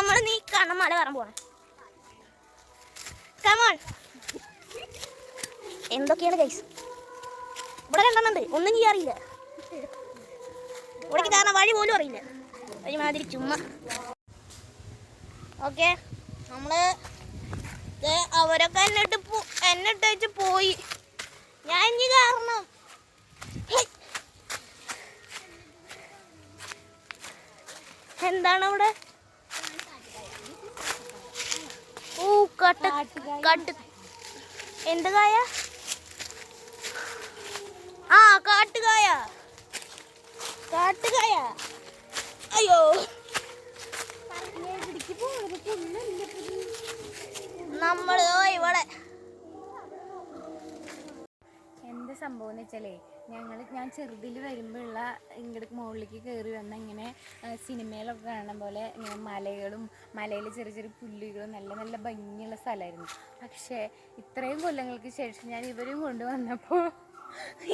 നമ്മൾ നീ കണ്ണമാല മല കയറാൻ പോവാണ് കമോൺ എന്തൊക്കെയാണ് ഗൈസ് ഇവിടെ രണ്ടെണ്ണുണ്ട് ഒന്നും ചെയ്യാറില്ല ഇവിടേക്ക് കാരണം വഴി പോലും അറിയില്ല. ഒരുമാതിരി ചുമ്മാ. ഓക്കെ നമ്മൾ ദേ അവരൊക്കെ എന്നിട്ട് എന്നിട്ട് വെച്ച് പോയി. ഞാൻ ഇനി കാരണം എന്താണ് അവിടെ? Cut cut. എന്ത് കായ? ആ കാട്ടുകായ അയ്യോ നമ്മൾ ഇവിടെ എന്ത് സംഭവം എന്ന് വെച്ചാലേ ഞങ്ങൾ ഞാൻ ചെറുതിൽ വരുമ്പോഴുള്ള ഇങ്ങോട്ട് മുകളിലേക്ക് കയറി വന്ന ഇങ്ങനെ സിനിമയിലൊക്കെ കാണുന്ന പോലെ ഇങ്ങനെ മലകളും മലയിൽ ചെറിയ ചെറിയ പുല്ലുകളും നല്ല നല്ല ഭംഗിയുള്ള സ്ഥലമായിരുന്നു. പക്ഷേ ഇത്രയും കൊല്ലങ്ങൾക്ക് ശേഷം ഞാൻ ഇവരും കൊണ്ടുവന്നപ്പോൾ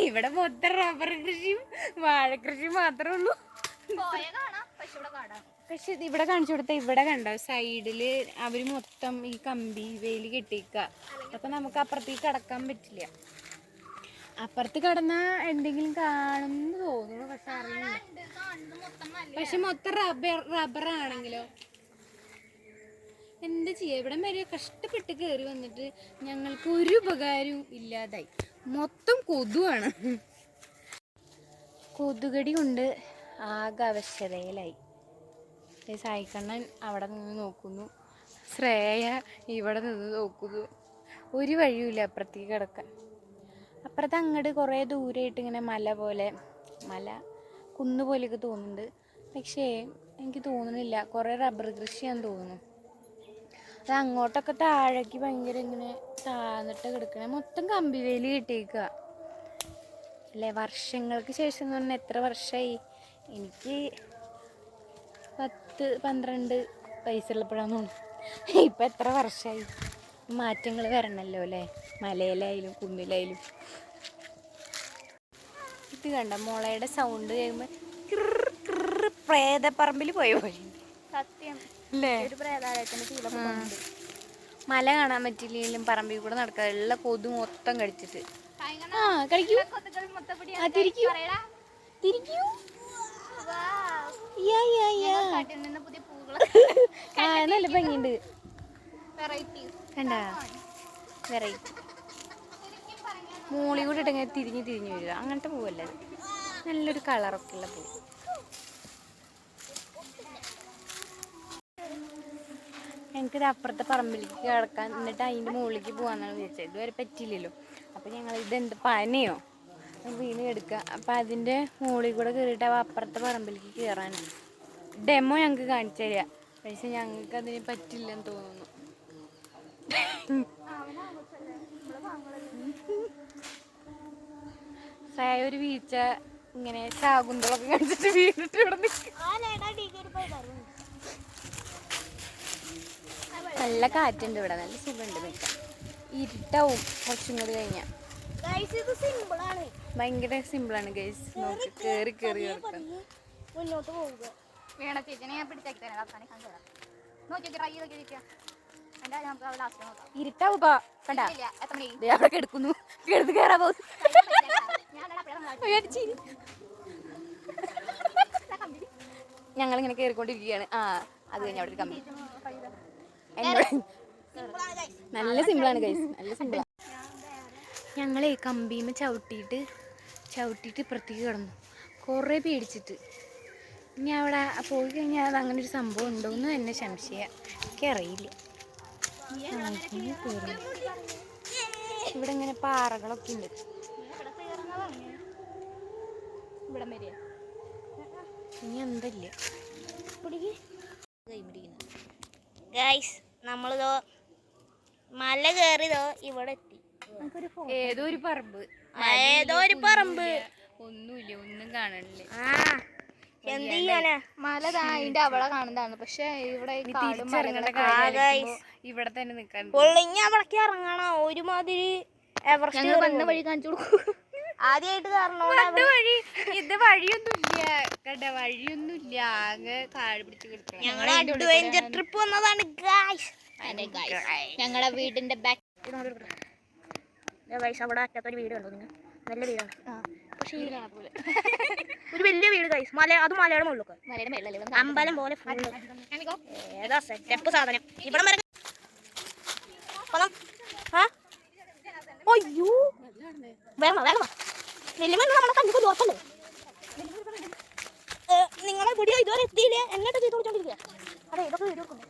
ഇവിടെ മൊത്തം റബ്ബർ കൃഷിയും വാഴക്കൃഷിയും മാത്രമേ ഉള്ളൂ. പക്ഷെ ഇത് ഇവിടെ കാണിച്ചു കൊടുത്ത ഇവിടെ കണ്ടോ? സൈഡിൽ അവർ മൊത്തം ഈ കമ്പി വേലി കെട്ടിക്ക അപ്പൊ നമുക്ക് അപ്പുറത്തേക്ക് കടക്കാൻ പറ്റില്ല. അപ്പുറത്ത് കടന്ന എന്തെങ്കിലും കാണും തോന്നുന്നു പക്ഷെ അറിയില്ല. പക്ഷെ മൊത്തം റബ്ബർ റബ്ബർ ആണെങ്കിലോ? എന്ത് ചെയ്യാ? ഇവിടെ വരെ കഷ്ടപ്പെട്ട് കയറി വന്നിട്ട് ഞങ്ങൾക്ക് ഒരു ഉപകാരവും ഇല്ലാതായി. മൊത്തം കൊതുവാണ്. കൊതുകടി കൊണ്ട് ആകെ അവശതയിലായി. സായിക്കണ്ണൻ അവിടെ നിന്ന് നോക്കുന്നു. ശ്രേയ ഇവിടെ നിന്ന് നോക്കുന്നു. ഒരു വഴിയുമില്ല അപ്പുറത്തേക്ക് കിടക്കാൻ. അപ്പുറത്ത് അങ്ങോട്ട് കുറേ ദൂരമായിട്ട് ഇങ്ങനെ മല പോലെ മല കുന്ന് പോലെയൊക്കെ തോന്നുന്നുണ്ട്. പക്ഷേ എനിക്ക് തോന്നുന്നില്ല. കുറേ റബ്ബർ കൃഷിയാന്ന് തോന്നുന്നു. അത് അങ്ങോട്ടൊക്കെ താഴേക്ക് ഭയങ്കര ഇങ്ങനെ താഴ്ന്നിട്ട് കിടക്കണേ. മൊത്തം കമ്പിവേലി കിട്ടിയേക്കുക അല്ലേ? വർഷങ്ങൾക്ക് ശേഷം എന്ന് പറഞ്ഞാൽ എത്ര വർഷമായി എനിക്ക് പത്ത് പന്ത്രണ്ട് വയസ്സുള്ളപ്പോഴാന്ന് തോന്നുന്നു. ഇപ്പം എത്ര വർഷമായി മാറ്റങ്ങൾ വരണല്ലോ അല്ലേ? മലയിലായാലും കുന്നിലായാലും. ഇത് കണ്ട? മോളയുടെ സൗണ്ട് കേൾക്കുമ്പോൾ പ്രേതപ്പറമ്പിൽ പോയ പോലെ. സത്യം. അല്ലേ? മല കാണാൻ പറ്റില്ലെങ്കിലും പറമ്പിൽ കൂടെ നടക്കാതെ ഉള്ള കൊതു മൊത്തം കടിച്ചിട്ട്. ആ കഴിക്കൂ തിരിക്കൂ. തിരിക്കൂ. നല്ല ഭംഗിയുണ്ട്. കണ്ടാ? വെറൈറ്റി. മൂളി കൂടി ഇട്ടങ്ങനെ തിരിഞ്ഞ് തിരിഞ്ഞ് വരിക. അങ്ങനത്തെ പൂവല്ല നല്ലൊരു കളറൊക്കെ ഉള്ള പൂ ഞങ്ങൾക്കിത് അപ്പുറത്തെ പറമ്പിലേക്ക് കിടക്കാൻ എന്നിട്ട് അതിന്റെ മുകളിലേക്ക് പോകാന്നാണ് വിചാരിച്ചത്. ഇതുവരെ പറ്റിയില്ലല്ലോ. അപ്പോൾ ഞങ്ങൾ ഇതെന്ത് പനയോ? വീണ് എടുക്കുക അപ്പം അതിന്റെ മുകളിൽ കൂടെ കയറിയിട്ട് അപ്പുറത്തെ പറമ്പിലേക്ക് കയറാനാണ്. ഡെമോ ഞങ്ങൾക്ക് കാണിച്ചു തരിക പക്ഷെ ഞങ്ങൾക്ക് അതിന് പറ്റില്ലെന്ന് തോന്നുന്നു. സായ ഒരു വീഴ്ച ഇങ്ങനെ ശാകുന്തളൊക്കെ കഴിച്ചിട്ട് വീണിട്ട് ഇവിടെ നിൽക്കും നല്ല കാറ്റുണ്ട് ഇവിടെ. നല്ല സുഖമുണ്ട് നിൽക്കാം ഇരുട്ടാവും കുറച്ചും കൂടി കഴിഞ്ഞാൽ ആണ് ഭയങ്കര സിമ്പിളാണ് ഗൈസ് നോക്കി കേറി കേറി മുന്നോട്ട് പോവുക. വേണ ചേച്ചി ഞാൻ പിടിച്ചാക്കി തരാം. നോക്കി ട്രൈ ചെയ്ത് നോക്കി ഇങ്ങനെ കേറിക്കൊണ്ടിരിക്കുകയാണ് ലാസ്റ്റ് നോക്കാം ഇരുട്ടാവുക കണ്ട? ഇല്ല എത്ര മണി ദേ അവിടെ കിടക്കുന്നു. കിടന്ന് കയറാൻ പോകുന്നു. ഞങ്ങളിങ്ങനെ കയറിക്കൊണ്ടിരിക്കുകയാണ് ആ അത് കഴിഞ്ഞ അവിടെ ഒരു കമ്പി എന്നോട് നല്ല സിമ്പിളാണ് ഗൈസ് നല്ല സിമ്പിളാണ് ഞങ്ങളെ കമ്പീമ ചവിട്ടിയിട്ട് ചവിട്ടിയിട്ട് ഇപ്പുറത്തേക്ക് കിടന്നു. കുറേ പേടിച്ചിട്ട്. ഇനി അവിടെ പോയി കഴിഞ്ഞാൽ അത് അങ്ങനെ ഒരു സംഭവം ഉണ്ടോയെന്ന് തന്നെ സംശയം. എനിക്കറിയില്ല. ഇവിടെ ഇങ്ങനെ പാറകളൊക്കെ ഉണ്ട്. ഇവിടെ വരെ. ഇനി എന്തല്ല. ഗൈസ് നമ്മളിതോ മല കയറിതോ ഇവിടെ എത്തി. ഏതോ ഒരു പറമ്പ്. ഏതോ ഒരു പറമ്പ്. ഒന്നുമില്ല ഒന്നും കാണണില്ല ആ. എന്ത് ചെയ്യാനാ? മല അതിന്റെ അവിടെ കാണുന്നതാണ്. പക്ഷെ ഇവിടെ ഇവിടെ തന്നെ നിക്കാൻ പൊള്ളിഞ്ഞ അവിടേക്ക് ഇറങ്ങണോ. ഒരുമാതിരി എവറസ്റ്റ് വന്ന വഴി കാണിച്ചു കൊടുക്കും. ആദ്യമായിട്ട് കാരണം ഇത് വഴി ഇത് വഴിയൊന്നുമില്ല. കണ്ട വഴിയൊന്നുമില്ല. ആകെ കാട് പിടിച്ച് കിടക്കണം. ഞങ്ങളെ അഡ്വഞ്ചർ ട്രിപ്പ് വന്നതാണ് ഗായ്സ് ഞങ്ങളുടെ വീടിന്റെ ബാക്ക് അവിടെ അറ്റത്തൊരു വീട് കണ്ടോ നിങ്ങൾ നല്ല വീടാണ്. പക്ഷേ ഈ വീട് ഗൈസ് മല അത് മലയുടെ മുകളിലൊക്കെ മലയുടെ മേളിലല്ലേ അമ്പലം പോലെ ഫുള്ള് ഏതാ സെറ്റപ്പ് സാധനം? ഇവിടെ വരെ? അയ്യോ. വേഗം വാ, വേഗം വാ. വല്യമ്മ ഇന്ന് നമ്മളെ കണ്ടിട്ട് ലോക്കല്ലേ നിങ്ങളെ വീഡിയോ ഇതുവരെ എത്തിയില്ലേ? എന്നിട്ട് ചെയ്ത് കൊടുത്തോണ്ടിരിക്കുക അതെ ഇതൊക്കെ വീഡിയോ എടുക്കുന്നു